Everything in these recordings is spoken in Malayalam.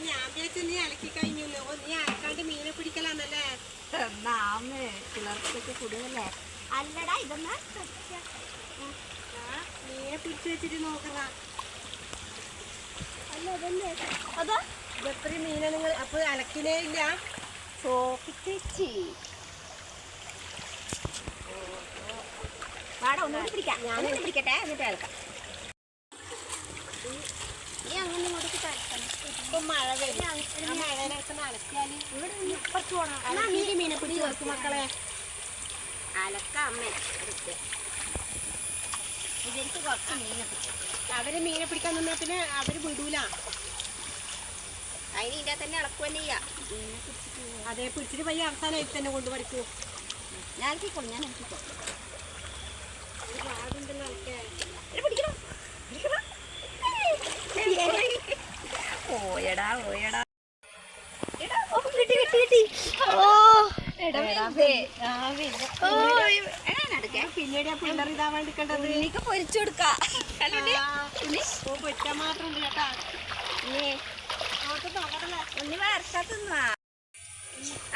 ഞാൻ വിചാരിച്ചു നീ അലക്കി കഴിഞ്ഞു ഓ നീ അലക്കാണ്ട് മീനെ പിടിക്കലാന്നല്ലേ? നാമേ പിള്ളേർക്കൊക്കെ കുടുങ്ങല്ലേ അല്ലടാ ഇതെന്നാ മീനെ പിടിച്ചു വെച്ചിട്ട് നോക്കണ അതാ? ഇതെത്ര മീനെ നിങ്ങൾ അപ്പൊ അലക്കിനേ ഇല്ല? വാടാ ഒന്നുകൂടി പിടിക്കാം. ഞാനൊന്ന് പിടിക്കട്ടെ? എന്നിട്ട് കേൾക്കാം നീ അങ്ങനെ ഇങ്ങോട്ടേക്ക് തരക്കണം ഇപ്പൊ മഴ വരും ആ മഴയിലൊക്കെ അലക്കിയാൽ എന്നാ നീ അലക്കിയിട്ട് മീനെ പിടിച്ച് വെക്കും മക്കളെ. അലക്ക അമ്മേ എടുത്ത്. ഇതെനിക്ക് കുറച്ച് മീനെ അവർ മീനെ പിടിക്കാൻ നിന്നാ പിന്നെ അവർ വിടൂല. അതിന് ഇതിന്റെ തന്നെ ചെയ്യാം. പിടിച്ചിട്ട് അതേ പിടിച്ചിട്ട് പയ്യ അവസാനം അതിൽ തന്നെ കൊണ്ട് പഠിക്കൂ ഞാൻ ഞാൻ പിടിക്കണോ? ഓയടാ ഓയടാ പൊരിച്ചു കൊടുക്കാം. മാത്രം കേട്ടാ. ഉണ്ണി,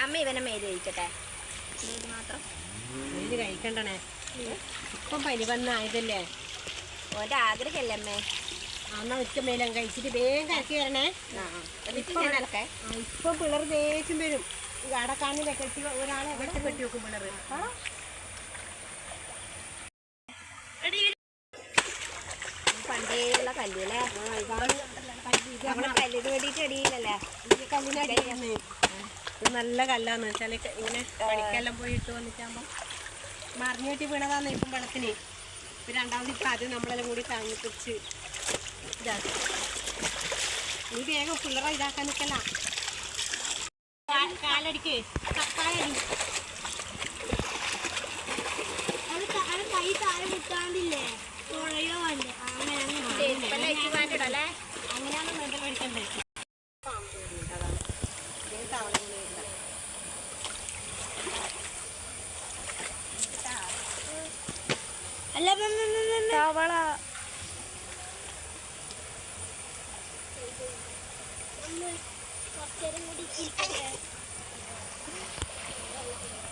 അമ്മ ഇവനെ മേൽ കഴിക്കട്ടെ. മാത്രം. കഴിക്കണ്ടണേ. ഇപ്പം പനി വന്നായതല്ലേ? ഓന്റെ ആഗ്രഹമല്ലേ അമ്മേ? മേലും കഴിച്ചിട്ട് വേഗം വരണേ. ഇപ്പം പിള്ളേർ ദേഷ്യം വരും. അവിടെ കാണില്ല കെട്ടി ഒരാളെ എവിടെ കെട്ടി വെക്കും പിള്ളേർ. പണ്ടേയുള്ള കല്ലല്ലേ? നമ്മളെ കല്ലിന് വേണ്ടിയിട്ട് അടിയില്ലല്ലേ? ഇത് നല്ല കല്ലാന്ന് വെച്ചാൽ ഇങ്ങനെ പണിക്കെല്ലാം പോയി ഇട്ട് വന്നിട്ടാകുമ്പോൾ മറിഞ്ഞിട്ട് വീണതാന്ന് ഇപ്പം വെള്ളത്തിന്. രണ്ടാമത് ഇപ്പം അത് നമ്മളെല്ലാം കൂടി താങ്ങി പിടിച്ച് ഇതാക്കി നീ വേഗം പിള്ളറ ഇതാക്കാൻ നിൽക്കല്ല കാലടിക്ക്. കപ്പായ അടി കൈ താഴെ കുത്താണ്ടില്ലേ തുഴയോ അല്ലേ അങ്ങനെ ചെരുപ്പെല്ലാം ഇട്ട് വേണ്ടിടല്ലേ അങ്ങനെയാണ് നീന്തൽ പഠിക്കണ്ടേ അല്ല. തവള.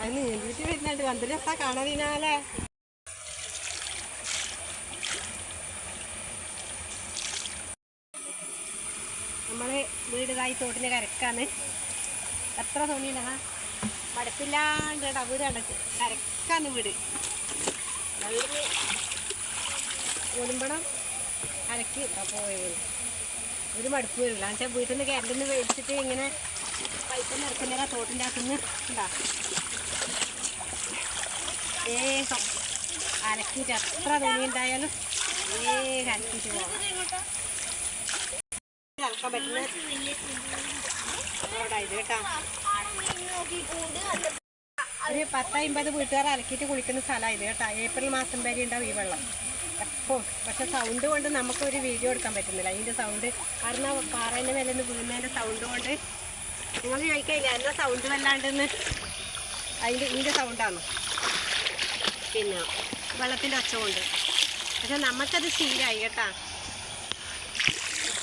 അത് നീന്തിട്ട് വരുന്നുണ്ട്. എന്ത് രസാ കാണാതിനാലേ നമ്മൾ വീട് ഇതായി തോട്ടിന് കരക്കാണ്. എത്ര തോന്നിയില്ല മടുപ്പില്ലാണ്ട് വീട് അടച്ച് കരക്കാണ് വീട്. വീടിന് ഒലുമ്പണം അരക്കി പോയത്. ഒരു മടുപ്പ് വരില്ല. എന്നുവെച്ചാൽ വീട്ടിൽ നിന്ന് കരണ്ടിൽ നിന്ന് മേടിച്ചിട്ട് ഇങ്ങനെ പൈപ്പ് നിറക്കുന്നില്ല തോട്ടിന്റെ അകത്തുനിന്ന് ഉണ്ടാ വേഗം അലക്കിയിട്ട് എത്ര തുണി ഉണ്ടായാലും വേഗം അലക്കിയിട്ട് പോകാം അലക്കാൻ പറ്റുന്ന കേട്ടോ. ഒരു പത്തമ്പത് വീട്ടുകാർ അലക്കിയിട്ട് കുളിക്കുന്ന സ്ഥലമാണ് ഇത് കേട്ടോ. ഏപ്രിൽ മാസം വരെ ഉണ്ടാവും ഈ വെള്ളം. എപ്പോൾ പക്ഷെ സൗണ്ട് കൊണ്ട് നമുക്കൊരു വീഡിയോ എടുക്കാൻ പറ്റുന്നില്ല. അതിന്റെ സൗണ്ട് കാരണം പാറേന്റെ മേലെ നിന്ന് വീഴുന്നതിന്റെ സൗണ്ട് കൊണ്ട് നിങ്ങൾ ചോദിക്കില്ല എന്നാ സൗണ്ട് വല്ലാണ്ടെന്ന്? അതിന്റെ ഇതിന്റെ സൗണ്ടാണ് പിന്നെ വെള്ളത്തിന്റെ ഒച്ച കൊണ്ട് പക്ഷെ നമുക്കത് ശീലമായി കേട്ടാ.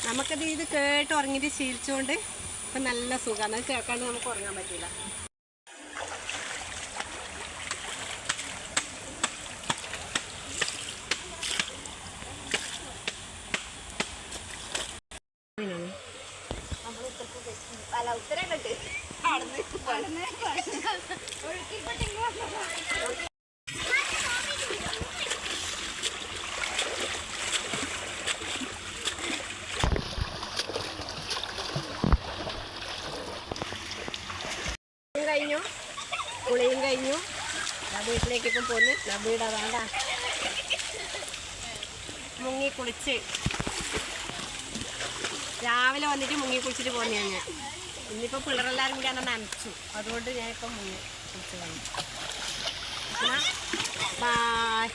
നമുക്കത് ഇത് കേട്ട് ഉറങ്ങിയിട്ട് ശീലിച്ചുകൊണ്ട് ഇപ്പം നല്ല സുഖമാണ് അത് കേൾക്കാണ്ട് നമുക്ക് ഉറങ്ങാൻ പറ്റില്ല കഴിഞ്ഞു. കുളിയും കഴിഞ്ഞു. വീട്ടിലേക്ക് ഇപ്പം പോന്ന്. ഞാൻ വേണ്ട മുങ്ങി കുളിച്ച് രാവിലെ വന്നിട്ട് മുങ്ങി കുളിച്ചിട്ട് പോന്നെയാണ് ഞാൻ. ഇന്നിപ്പോൾ പിള്ളേരെല്ലാവരും കൂടി എന്നെ നനച്ചു. അതുകൊണ്ട് ഞാൻ ഇപ്പം മുന്നേ കുളിച്ച് വന്നു ബായ്